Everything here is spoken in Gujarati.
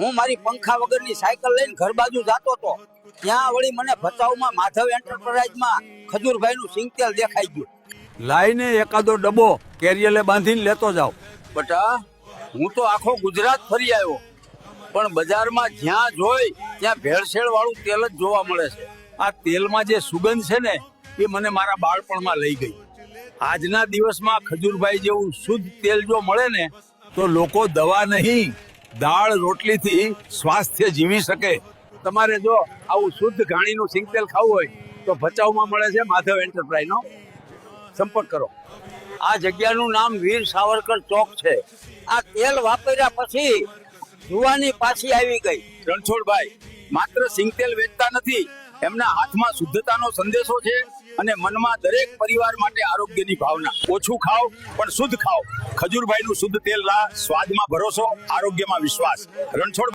હું મારી પંખા વગરની સાયકલ લઈને ઘર બાજુ જતો તો ત્યાં વળી મને ભચાઉમાં માધવ એન્ટરપ્રાઇઝમાં ખજૂરભાઈનું સિંગતેલ દેખાઈ ગયું. લાઈને એકાદો ડબ્બો કેરિયલે બાંધીને લેતો જાઓ. બટા હું તો આખો ગુજરાત ફરી આવ્યો. પણ બજારમાં જ્યાં જોઈ ત્યાં ભેળસેળ વાળું તેલ જ જોવા મળે છે. આ તેલમાં જે સુગંધ છે ને એ મને મારા બાળપણમાં લઈ ગઈ. આજના દિવસમાં ખજૂરભાઈ જેવું શુદ્ધ તેલ જો મળે ને તો લોકો દવા નહીં દાળ રોટલીથી સ્વાસ્થ્ય જીવી શકે. તમારે જો આવું શુદ્ધ ઘાણીનું સિંગતેલ ખાવું હોય, તો ભચાઉમાં મળે છે માધવ એન્ટરપ્રાઇઝનો. સંપર્ક કરો. આ જગ્યાનું નામ વીર સાવરકર ચોક છે. આ તેલ વાપર્યા પછી જુવાની પાછી આવી ગઈ. રણછોડભાઈ, માત્ર સિંગતેલ વેચતા નથી એમના હાથમાં શુદ્ધતાનો સંદેશો છે અને મનમાં દરેક પરિવાર માટે આરોગ્યની ભાવના. ઓછું ખાઓ, પણ શુદ્ધ ખાઓ. ખજૂરભાઈનું શુદ્ધ તેલ લા સ્વાદમાં ભરોસો, આરોગ્યમાં વિશ્વાસ. રણછોડ